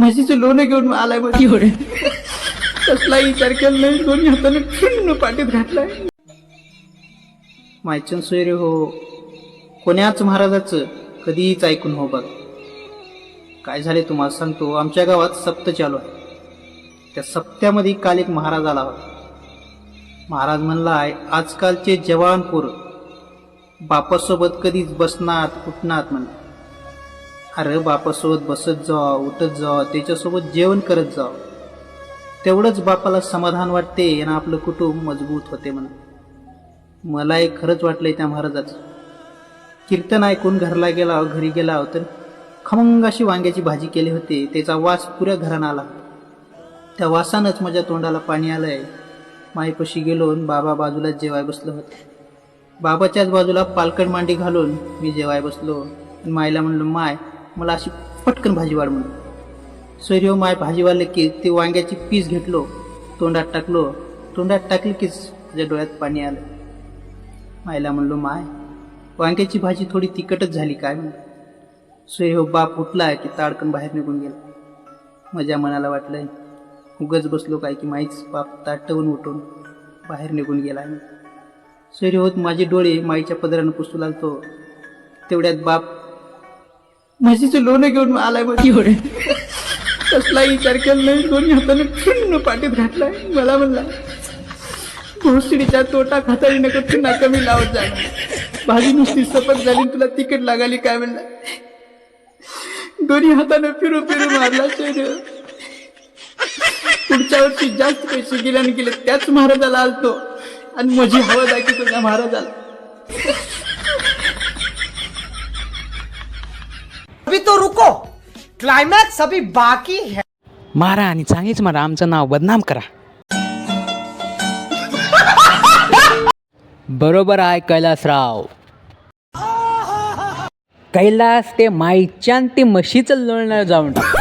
म्हशीचं लोणं घेऊन आलायमध्ये कसलाही विचार केला नाही दोन्ही हाताने ठुन्न पाठीत घातलाय. मायचन सोयरे हो. कोण्याच महाराजाचं कधीच ऐकून हो बघ. काय झाले तुम्हाला सांगतो आमच्या गावात सप्त चालू आहे. त्या सप्त्यामध्ये काल एक महाराज आला होता. महाराज म्हणलाय आजकालचे जवान पोरं बापासोबत कधीच बसनात उठनात म्हणा. अरे बापासोबत बसत जा उठत जा त्याच्यासोबत जेवण करत जा. तेवढंच बापाला समाधान वाटते आणि आपलं कुटुंब मजबूत होते म्हणून. मला एक खरंच वाटलंय त्या महाराजाचं. कीर्तन ऐकून घरला गेला घरी गेला तर खमंग अशी वांग्याची भाजी केली होती. त्याचा वास पुऱ्या घरानं आला. त्या वासानंच माझ्या तोंडाला पाणी आलंय. माईपाशी गेलो बाबा बाजूला जेवाय बसलो होते. बाबाच्याच बाजूला पालकड मांडी घालून मी जेवाय बसलो. मायला म्हणलं माय मला अशी पटकन भाजी वाढ म्हणून सोयरीव हो, माय भाजी वाढले की ते वांग्याची पीस घेतलो तोंडात टाकलो तोंडात टाकली कीच माझ्या डोळ्यात पाणी आलं. मायला म्हणलो माय वांग्याची भाजी थोडी तिखटच झाली काय म्हणून? हो बाप उठला की ताडकन बाहेर निघून गेला. माझ्या मनाला वाटलं उगच बसलो काय की माईच बाप ताटवून उठून बाहेर निघून गेला सोयरी होत माझे डोळे माईच्या पदरानं पुसू लागतो. तेवढ्यात बाप म्हशीचं लोणं घेऊन आलायमध्ये कसलाही विचार केला नाही दोन्ही हाताने ठुन्न पाठीत घातलाय. मला म्हणला भोसडीच्या तोटा खाताळी नको तू ना कमी लावत जा भाजी नुसती सपत झाली तुला तिकीट लागाली काय म्हणला? दोन्ही हाताने फिरू फिरू मारला शेड पुढच्या वर्षी जास्त पैसे गेले आणि गेले त्याच महाराजाला आलतो. आणि माझी हवा दाखवतो त्या महाराजाला. अभी तो रुको। क्लायमॅक्स अभी बाकी है। मारा आणि चांगलीच मारा आमचं नाव बदनाम करा. बरोबर आहे कैलासराव. कैलास ते माईच्यान ते म्हशीचं लोळणार जाऊन. टाक